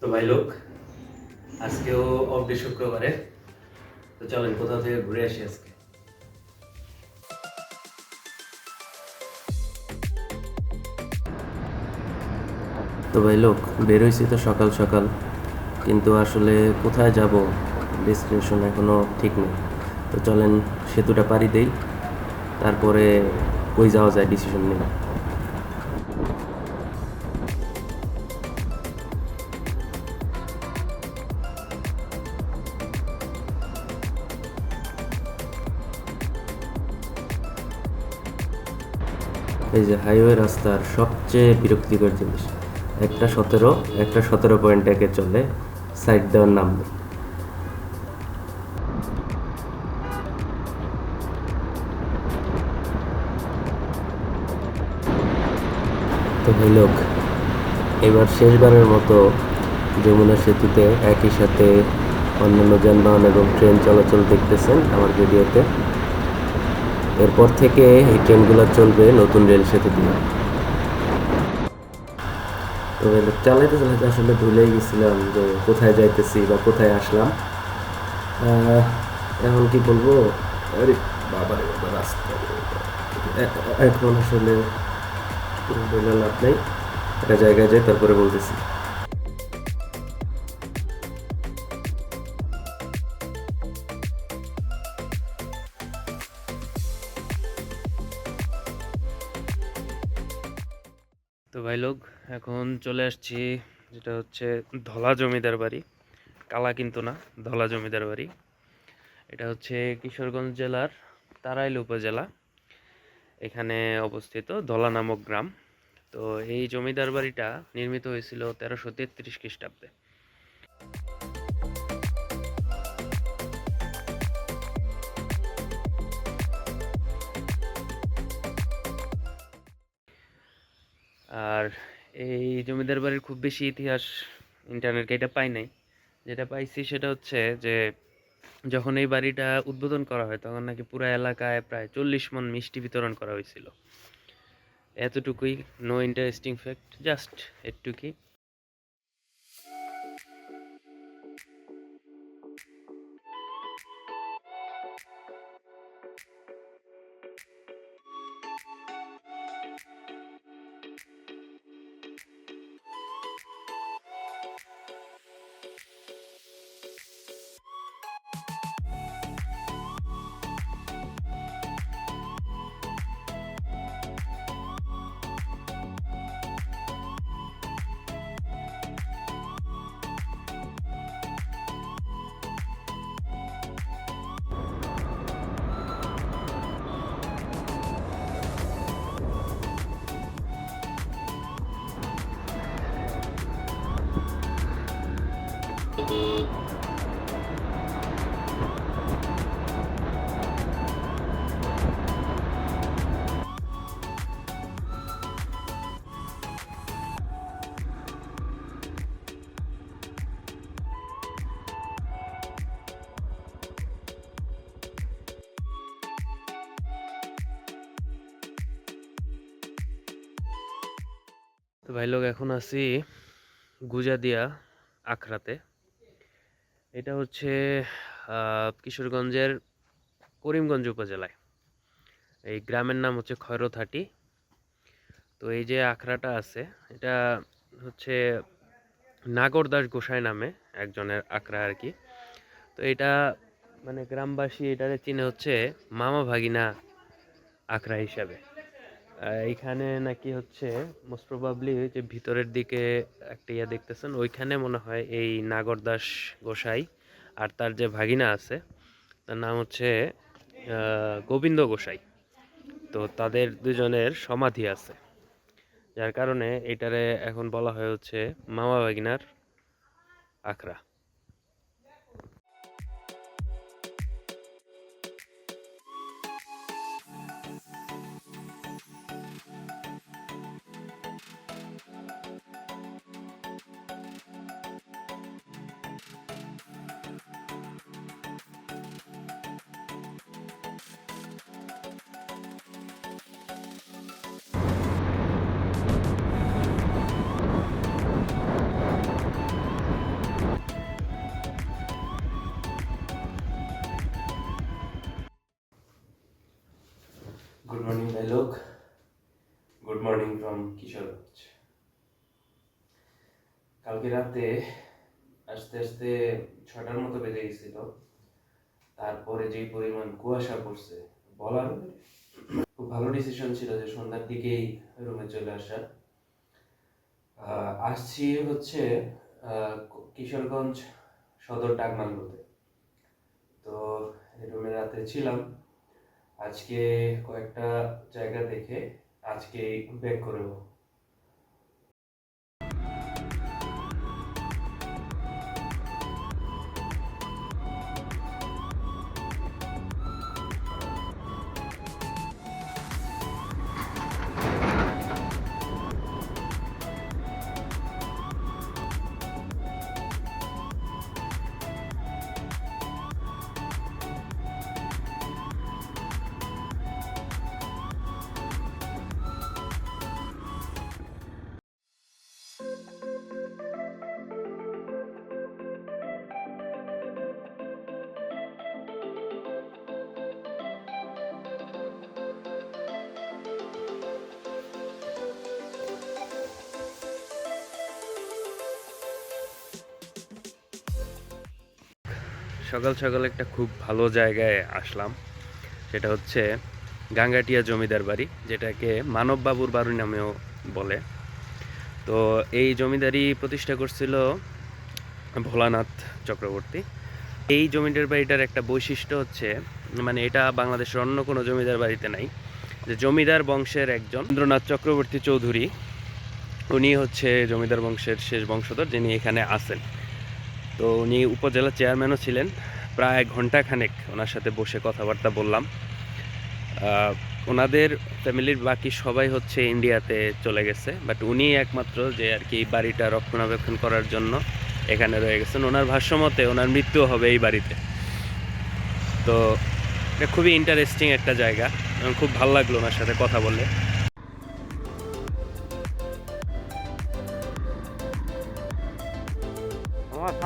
তো ভাই লোক, আজকেও ডে শুক্রবারে তো চলেন কোথাও থেকে ঘুরে আসি আজকে? তো ভাই লোক, বের হয়েছি তো সকাল সকাল, কিন্তু আসলে কোথায় যাব? ডেস্টিনেশন এখনও ঠিক নেই। তো চলেন, সেতুটা পাড়ি দেই, তারপরে কই যাওয়া যায় ডিসিশন নেই এই যে হাইওয়ে রাস্তার সবচেয়ে বিরক্তিকর জিনিস, একটা সতেরো একটা সতেরো পয়েন্ট একে চলে সাইড দেওয়ার নাম তো লোক, এবার শেষবারের মতো যমুনা সেতুতে একই সাথে অন্যান্য যানবাহন এবং ট্রেন চলাচল দেখতেছেন আমার ভিডিওতে এরপর থেকে এই ট্রেনগুলো চলবে নতুন রেল সেতু দিয়ে। তো চালাইতে চালাইতে আসলে ভুলেই গেছিলাম যে কোথায় যাইতেছি বা কোথায় আসলাম। এখন কি বলব? আরে বাবারে বাবা, রাস্তা এখন আসলে লাভ নেই। একটা জায়গায় যাই, তারপরে বলতেছি। তো ভাই লোক, এখন চলে আসছি, যেটা হচ্ছে ধলা জমিদার বাড়ি। কালা কিন্তু না, ধলা জমিদার বাড়ি। এটা হচ্ছে কিশোরগঞ্জ জেলার তারাইল উপজেলা। এখানে অবস্থিত ধলা নামক গ্রাম। তো এই জমিদার বাড়িটা নির্মিত হয়েছিল তেরোশো তেত্রিশ খ্রিস্টাব্দে। আর এই জমিদার বাড়ির খুব বেশি ইতিহাস ইন্টারনেটকে এটা পাই নাই। যেটা পাইছি সেটা হচ্ছে যে, যখন এই বাড়িটা উদ্বোধন করা হয়, তখন নাকি পুরো এলাকায় প্রায় চল্লিশ মন মিষ্টি বিতরণ করা হয়েছিল। এতটুকুই নো ইন্টারেস্টিং ফ্যাক্ট জাস্ট এটুকুই তো ভাই, লোক, এখন আছি গুজাদিয়া, আখড়াতে। এটা হচ্ছে কিশোরগঞ্জের করিমগঞ্জ উপজেলায়। এই গ্রামের নাম হচ্ছে খয়রতহাটি তো এই যে আখড়াটা আছে, এটা হচ্ছে নাগরদাস গোসাই নামে একজনের আখড়া আর কি। তো এটা মানে গ্রামবাসী এটারে চিনে হচ্ছে মামা ভাগিনা আখড়া হিসাবে। এইখানে নাকি হচ্ছে মোস্ট প্রবাবলি যে ভিতরের দিকে একটা ইয়া দেখতেছেন, ওইখানে মনে হয় এই নাগরদাস গোসাই আর তার যে ভাগিনা আছে, তার নাম হচ্ছে গোবিন্দ গোসাই। তো তাদের দুজনের সমাধি আছে। যার কারণে এটারে এখন বলা হয় হচ্ছে মামা ভাগিনার আখড়া। লোক। গুড মর্নিং ফ্রম কিশোরগঞ্জ কালকে রাতে আস্তে আস্তে ছটার মতো বেজে গেছিল। তারপরে যে পরিমাণ কুয়াশা পড়ছে বলার। খুব ভালো ডিসিশন ছিল যে সন্ধ্যার দিকেই রুমে চলে আসা। আসছি হচ্ছে কিশোরগঞ্জ সদর ডাকমান্ডুতে তো রুমে রাতে ছিলাম। আজকে কয়েকটা জায়গা দেখে আজকে ব্যাক করব সকাল সকাল একটা খুব ভালো জায়গায় আসলাম। সেটা হচ্ছে গাঙ্গাটিয়া জমিদার বাড়ি, যেটাকে মানববাবুর বাড়ি নামেও বলে। তো এই জমিদারি প্রতিষ্ঠা করছিল ভোলানাথ চক্রবর্তী। এই জমিদার বাড়িটার একটা বৈশিষ্ট্য হচ্ছে মানে এটা বাংলাদেশের অন্য কোনো জমিদার বাড়িতে নাই, যে জমিদার বংশের একজন রবীন্দ্রনাথ চক্রবর্তী চৌধুরী। উনি হচ্ছে জমিদার বংশের শেষ বংশধর যিনি এখানে আছেন। তো উনি উপজেলা চেয়ারম্যানও ছিলেন। প্রায় ঘণ্টা খানেক ওনার সাথে বসে কথাবার্তা বললাম। ওনাদের ফ্যামিলির বাকি সবাই হচ্ছে ইন্ডিয়াতে চলে গেছে বাট উনি একমাত্র যে আর কি এই বাড়িটা রক্ষণাবেক্ষণ করার জন্য এখানে রয়ে গেছেন। ওনার ভাষ্যমতে ওনার মৃত্যু হবে এই বাড়িতে। তো এটা খুবই ইন্টারেস্টিং একটা জায়গা এবং খুব ভালো লাগল ওনার সাথে কথা বলে।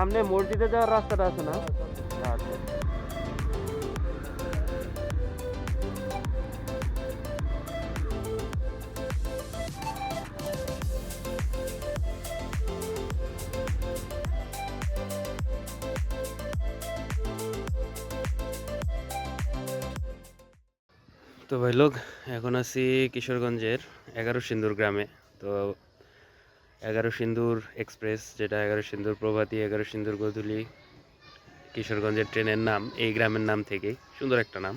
সামনে মসজিদে যাওয়ার রাস্তাটা আছে না? তো ভাই, লোক, এখন আছি কিশোরগঞ্জের এগারো সিন্দুর গ্রামে। তো এগারো সিন্দুর এক্সপ্রেস, যেটা এগারো সিন্দুর প্রভাতী, এগারো সিন্দুর গধুলি, কিশোরগঞ্জের ট্রেনের নাম, এই গ্রামের নাম থেকেই। সুন্দর একটা নাম।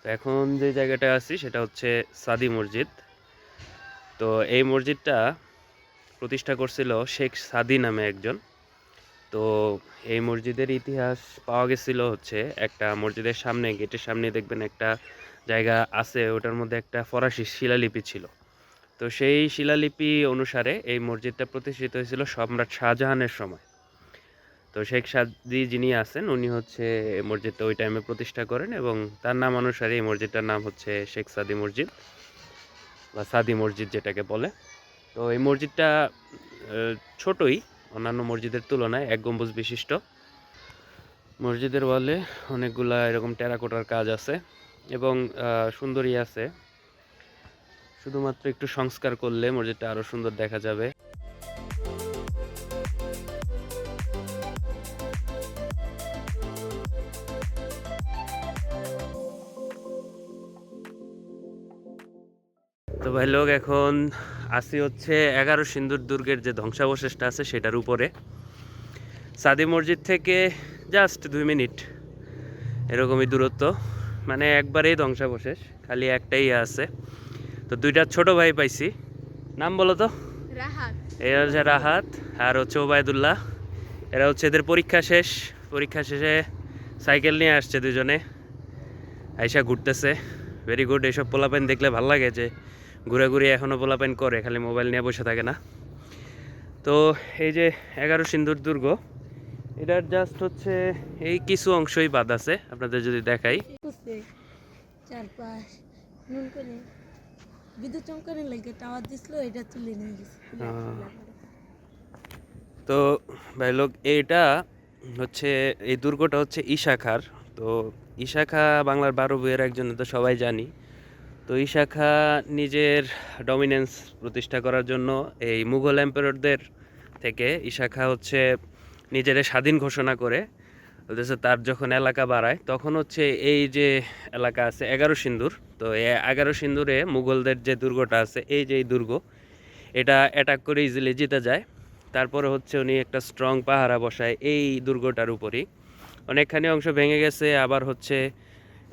তো এখন যে জায়গাটা আছি, সেটা হচ্ছে সাদি মসজিদ। তো এই মসজিদটা প্রতিষ্ঠা করছিল শেখ সাদি নামে একজন। তো এই মসজিদের ইতিহাস পাওয়া গেছিল হচ্ছে একটা মসজিদের সামনে, গেটের সামনে দেখবেন একটা জায়গা আছে, ওটার মধ্যে একটা ফরাসি শিলালিপি ছিল। তো সেই শিলালিপি অনুসারে এই মসজিদটা প্রতিষ্ঠিত হয়েছিল সম্রাট শাহজাহানের সময়। তো শেখ সাদি যিনি আছেন, উনি হচ্ছে মসজিদটা ওই টাইমে প্রতিষ্ঠা করেন এবং তার নাম অনুসারে এই মসজিদটার নাম হচ্ছে শেখ সাদি মসজিদ বা সাদি মসজিদ যেটাকে বলে। তো এই মসজিদটা ছোটই, অন্যান্য মসজিদের তুলনায় এক গম্বুজ বিশিষ্ট। মসজিদের ওয়ালে অনেকগুলা এরকম টেরাকোটার কাজ আছে এবং সুন্দরী আছে। শুধুমাত্র একটু সংস্কার করলে মসজিদটা আরও সুন্দর দেখা যাবে। তো ভাই, লোক এখন আসি হচ্ছে এগারো সিন্দুর দুর্গের যে ধ্বংসাবশেষটা আছে সেটার উপরে। সাদি মসজিদ থেকে জাস্ট দুই মিনিট। এরকমই দূরত্ব। মানে একবারেই ধ্বংসাবশেষ, খালি একটাই আছে। তো দুইটা ছোট ভাই পাইছি। নাম বলো তো? এরা হচ্ছে রাহাত আর হচ্ছে ওবায়দুল্লাহ। এরা হচ্ছে এদের পরীক্ষা শেষ। পরীক্ষা শেষে সাইকেল নিয়ে আসছে দুজনে। আইসা ঘুরতেছে। ভেরি গুড এইসব পোলাপেন দেখলে ভালো লাগে যে ঘুরে ঘুরে এখনও পোলাপেন করে খালি মোবাইল নিয়ে বসে থাকে না। তো এই যে এগারো সিন্দুর দুর্গ এটার জাস্ট হচ্ছে এই কিছু অংশই বাদ আছে আপনাদের যদি দেখাই। চারপাশ বিদ্যুৎ লাগে টাওয়ার দিছিল, এটা তুলে নিয়ে গেছে। তো ভাই লোক, এটা হচ্ছে, এই দুর্গটা হচ্ছে ঈশাখার তো ঈশাখা বাংলার বারো বইয়ের একজন তো সবাই জানি। তো এই শাখা নিজের ডমিনেন্স প্রতিষ্ঠা করার জন্য এই মুঘল এম্পায়ারদের থেকে এই শাখা হচ্ছে নিজের স্বাধীন ঘোষণা করে বলতেছে তার যখন এলাকা বাড়ায় তখন হচ্ছে এই যে এলাকা আছে এগারো সিন্দুর তো এগারো সিন্দুরে মুঘলদের যে দুর্গটা আছে এই যে এই দুর্গ এটা অ্যাটাক করে ইজিলি জিতে যায়। তারপরে হচ্ছে উনি একটা স্ট্রং পাহারা বসায় এই দুর্গটার উপরই। অনেকখানি অংশ ভেঙে গেছে আবার হচ্ছে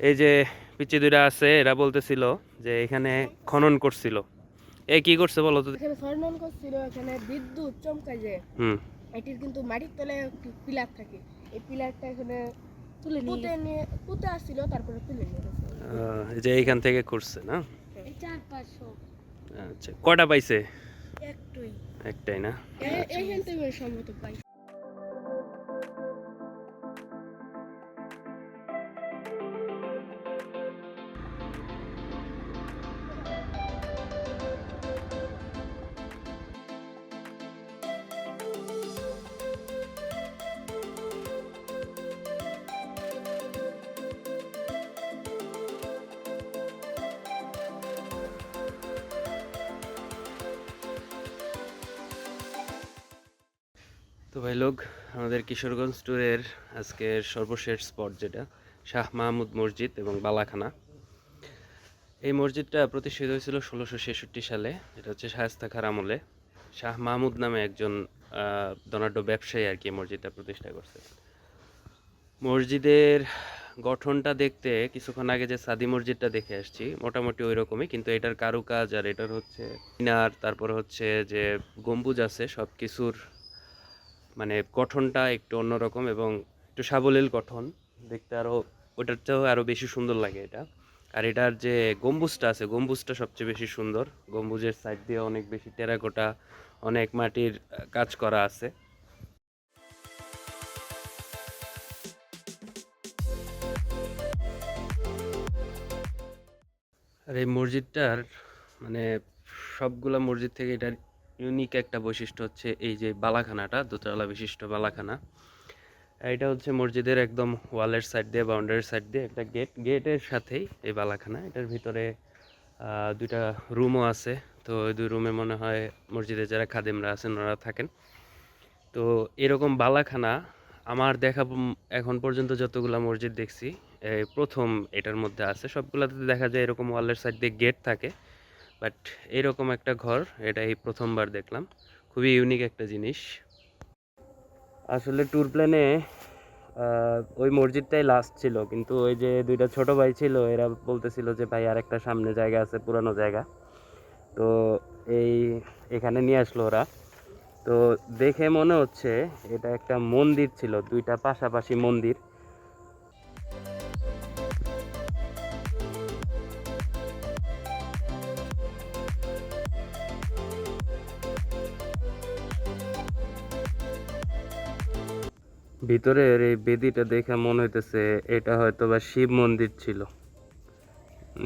এই যে পিচি দুইটা আছে এরা বলতেছিল যে এখানে খনন করছিল। এ কি করছে বলো তো? এখানে খনন করছিল এখানে বিদ্যুৎ চমকায় যে। হুম। এটির কিন্তু মাটির তলে একটি পিলার থাকে। এই পিলারটা এখানে তুলে পুঁতে নিয়ে পুঁতে আসছিল তারপরে তুলে নিয়ে গেছে আহ, যে এইখান থেকে করছে না? চার পাঁচশো। আচ্ছা কটা পাইছে? একটুই। একটাই না? এইখান থেকে সম্ভবত পাই। তো ভাই, লোক, আমাদের কিশোরগঞ্জ ট্যুরের আজকের সর্বশেষ স্পট যেটা, শাহ মাহমুদ মসজিদ এবং বালাখানা। এই মসজিদটা প্রতিষ্ঠিত হয়েছিল ষোলোশো ছেষট্টি সালে, এটা হচ্ছে শায়স্তা খার আমলে। শাহ মাহমুদ নামে একজন ধনাঢ্য ব্যবসায়ী আর কি মসজিদটা প্রতিষ্ঠা করছে। মসজিদের গঠনটা দেখতে কিছুক্ষণ আগে যে সাদি মসজিদটা দেখে আসছি, মোটামুটি ওই রকমই, কিন্তু এটার কারুকাজ আর এটার হচ্ছে মিনার, তারপর হচ্ছে যে গম্বুজ আছে সব কিছুর মানে গঠনটা একটু অন্যরকম এবং একটু সাবলীল গঠন। দেখতে আরও ওটার চেয়েও আরও বেশি সুন্দর লাগে এটা। আর এটার যে গম্বুজটা আছে, গম্বুজটা সবচেয়ে বেশি সুন্দর। গম্বুজের সাইড দিয়ে অনেক বেশি টেরাকোটা, অনেক মাটির কাজ করা আছে। আর এই মসজিদটার মানে সবগুলা মসজিদ থেকে এটার ইউনিক একটা বৈশিষ্ট্য হচ্ছে এই যে বালাখানাটা, দোতলা বিশিষ্ট বালাখানা। এটা হচ্ছে মসজিদের একদম ওয়ালের সাইড দিয়ে, বাউন্ডারির সাইড দিয়ে একটা গেট গেটের সাথেই এই বালাখানা। এটার ভিতরে দুইটা রুমও আছে। তো ওই দুই রুমে মনে হয় মসজিদে যারা খাদেমরা আছেন, ওনারা থাকেন। তো এরকম বালাখানা আমার দেখা এখন পর্যন্ত যতগুলা মসজিদ দেখছি প্রথম এটার মধ্যে আছে। সবগুলাতে দেখা যায় এরকম ওয়ালের সাইড দিয়ে গেট থাকে। বাট এরকম একটা ঘর এটা এই প্রথমবার দেখলাম। খুবই ইউনিক একটা জিনিস। আসলে ট্যুর প্ল্যানে ওই মসজিদটাই লাস্ট ছিল। কিন্তু ওই যে দুইটা ছোট ভাই ছিল, এরা বলতেছিল যে, ভাই আর একটা সামনে জায়গা আছে, পুরানো জায়গা। তো এই, এখানে নিয়ে আসলো ওরা। তো দেখে মনে হচ্ছে, এটা একটা মন্দির ছিল, দুইটা পাশাপাশি মন্দির। ভিতরের এই বেদিটা দেখে মনে হইতেছে এটা হয়তো বা শিব মন্দির ছিল।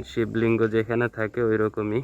শিবলিঙ্গ যেখানে থাকে ওই রকমই